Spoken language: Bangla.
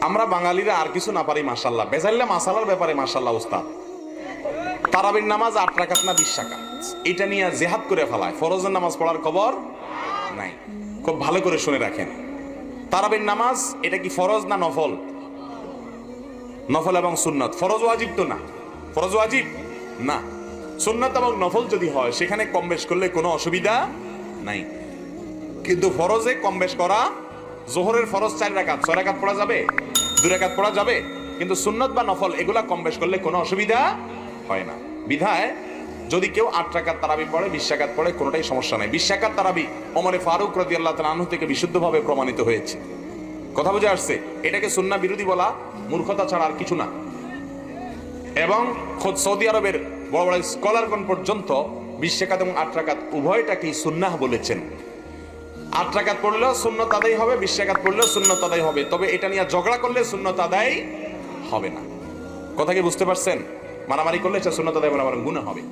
আমরা বাঙালিরা আর কিছু না পারি মাসাল্লাহ বেজাল্লা মাসালার ব্যাপারে মাসাল্লাহ উস্তাদ। তারাবির নামাজ আট রাকাত না বিশ টাকা এটা নিয়ে জেহাদ করে ফেলায়। ফরজের নামাজ পড়ার খবর নাই। খুব ভালো করে শুনে রাখেন। তারাবির নামাজ, এটা কি ফরজ না নফল? নফল এবং সুন্নত। ফরজ ওয়াজিব তো না। ফরজ ওয়াজিব? না। সুন্নত এবং নফল যদি হয়, সেখানে কম বেশ করলে কোনো অসুবিধা নাই। কিন্তু ফরজে কম বেশ করা জোহরের ফরজ চার রাকাত, ছয় রাকাত পড়া যাবে দু রাকাত পড়া যাবে, কিন্তু সুন্নত বা নফল এগুলা কম বেশ করলে কোনো অসুবিধা হয় না। বিধায় যদি কেউ আট রাকাত তারাবি পড়ে, বিশ পড়ে, কোনোটাই সমস্যা নাই। বিশ রাকাত তারাবি ওমরে ফারুক রদি আল্লাহ তালাহ থেকে বিশুদ্ধভাবে প্রমাণিত হয়েছে। কথা বুঝে আসছে? এটাকে সুন্না বিরোধী বলা মূর্খতা ছাড়া আর কিছু না। এবং খোদ সৌদি আরবের বড় বড় স্কলারগণ পর্যন্ত বিশ রাকাত এবং আট রাকাত উভয়টাকেই সুন্নাহ বলেছেন। আট পড়লেও সুন্নত আদায় হবে, বিশ পড়লেও সুন্নত আদায় হবে। তবে এটা নিয়ে ঝগড়া করলে সুন্নত আদায় হবে না। কথা কি বুঝতে পারছেন? মারামারি করলে এটা সুন্নত আদায় মারামারি গুণা হবে।